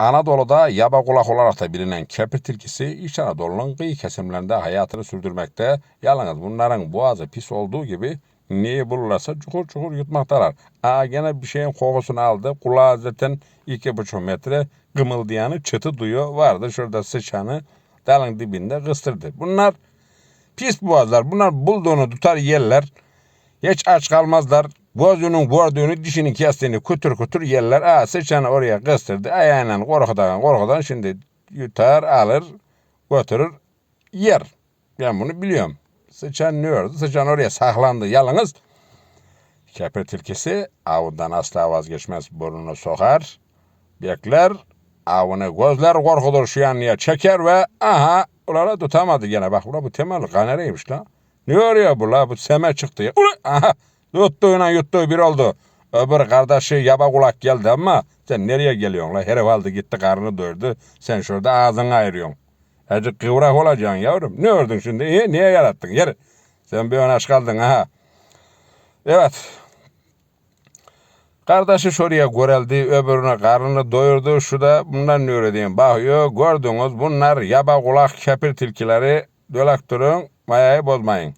Anadolu'da yaba kulak olarak da bilinen kepir tilkisi İç Anadolu'nun kıyı kesimlerinde hayatını sürdürmekte. Yalnız bunların boğazı pis olduğu gibi neyi bulurlarsa çukur çukur yutmaktalar. Aa gene bir şeyin kokusunu aldı. Kulağı zaten iki buçuk metre gımıldayanı çıtı duyuyor. Vardı şurada sıçanı dalın dibinde kıstırdı. Bunlar pis boğazlar. Bunlar bulduğunu tutar yerler. Hiç aç kalmazlar. Gözünün gördüğünü, dişinin kestiğini kutur kutur yerler. Aa sıçanı oraya kıstırdı. Ayağıyla korkudan korkudan şimdi yutar alır götürür yer. Ben bunu biliyorum. Sıçan ne oldu? Sıçan oraya saklandı yalnız. Kepir tilkisi avından asla vazgeçmez. Burnunu sokar. Bekler. Avını gözler korkulur şu yanlıya çeker ve aha ulara tutamadı gene. Bak ula bu temel kanereymiş la. Ne arıyor bu la? Bu seme çıktı ya. Ula, aha tuttuğuna yuttuğu bir oldu. Öbür kardeşi yaba kulak geldi ama sen nereye geliyorsun la? Herif aldı gitti karnını doyurdu. Sen şurada ağzını ayırıyorsun. Azıcık kıvrak olacaksın yavrum. Ne ördün şimdi? İyi, niye yarattın? Gel. Sen bir ön aç kaldın ha. Evet. Kardeşi şuraya göreldi, öbürüne karnını doyurdu. Şu da bunlar ne öğrediğin bakıyor. Gördünüz bunlar yaba kulak kepir tilkileri. Dölek durun, mayayı bozmayın.